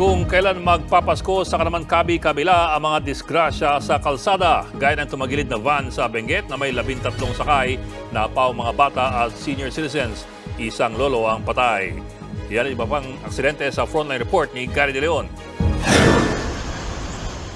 Kung kailan magpapasko sa kanaman kabi-kabila ang mga disgrasya sa kalsada, gaya ng tumagilid na van sa Benguet na may labintatlong sakay na pao mga bata at senior citizens, isang lolo ang patay. Yan iba pang aksidente sa frontline report ni Gary De Leon.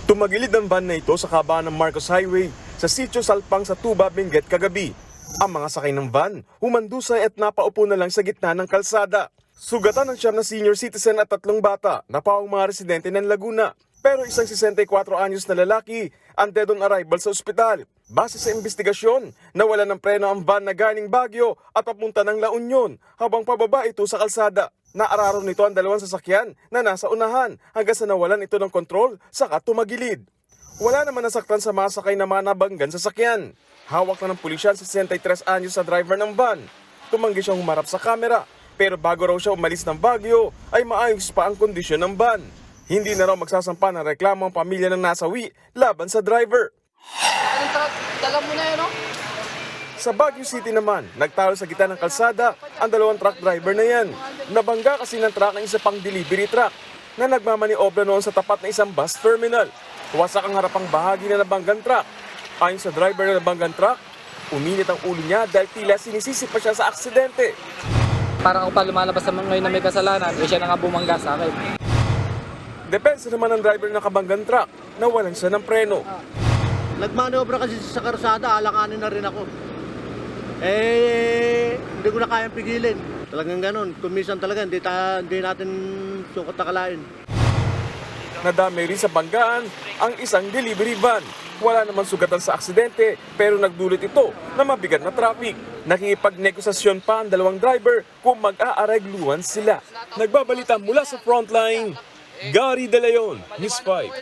Tumagilid ang van na ito sa kabaan ng Marcos Highway sa sitio Salpang sa Tuba, Benguet kagabi. Ang mga sakay ng van, humandusay at napaupo na lang sa gitna ng kalsada. Sugatan ng siyam na senior citizen at tatlong bata na pawang mga residente ng Laguna. Pero isang 64 anyos na lalaki ang dead on arrival sa ospital. Base sa investigasyon, nawala ng preno ang van na galing Baguio at papunta ng La Union habang pababa ito sa kalsada. Naararo nito ang dalawang sasakyan na nasa unahan hanggang sa nawalan ito ng kontrol saka tumagilid. Wala naman nasaktan sa masakay na mga nabanggan sa sakyan. Hawak na ng pulisyan sa 63 anyos sa driver ng van. Tumanggi siyang humarap sa kamera pero bago raw siya umalis ng Baguio ay maayos pa ang kondisyon ng van. Hindi na raw magsasampa ng reklamo ang pamilya ng nasawi laban sa driver. Anong truck? Dala mo na yun, no? Sa Baguio City naman, nagtalo sa gitna ng kalsada ang dalawang truck driver na yan. Nabangga kasi ng truck ng isa pang delivery truck na nagmamaniobra noon sa tapat ng isang bus terminal. Wasak ang harapang bahagi na nabanggang truck. Ayon sa driver na nabanggang truck, uminit ang ulo niya dahil tila sinisisi pa siya sa aksidente. Parang ako pa lumalabas naman ngayon na may kasalanan, eh siya na nga bumangga sa akin. Depensa naman ng driver ng kabanggang truck na walang siya ng preno. Nagmanobra kasi sa karsada, alanganin na rin ako. Eh, hindi ko na kayang pigilin. Talagang ganun. Kumisan talaga, hindi, ta, hindi natin sukat nakalain. Nadami rin sa banggaan ang isang delivery van. Wala naman sugatan sa aksidente pero nagdulot ito na mabigat na traffic. Nakikipag-negosasyon pa ang dalawang driver kung mag-aaragluan sila. Nagbabalita mula sa frontline, Gary De Leon, News 5.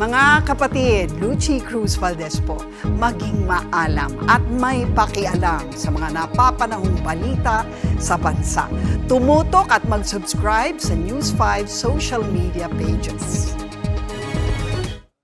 Mga kapatid, Lucy Cruz Valdez po, maging maalam at may pakialam sa mga napapanahong balita sa bansa. Tumutok at mag-subscribe sa News 5 social media pages.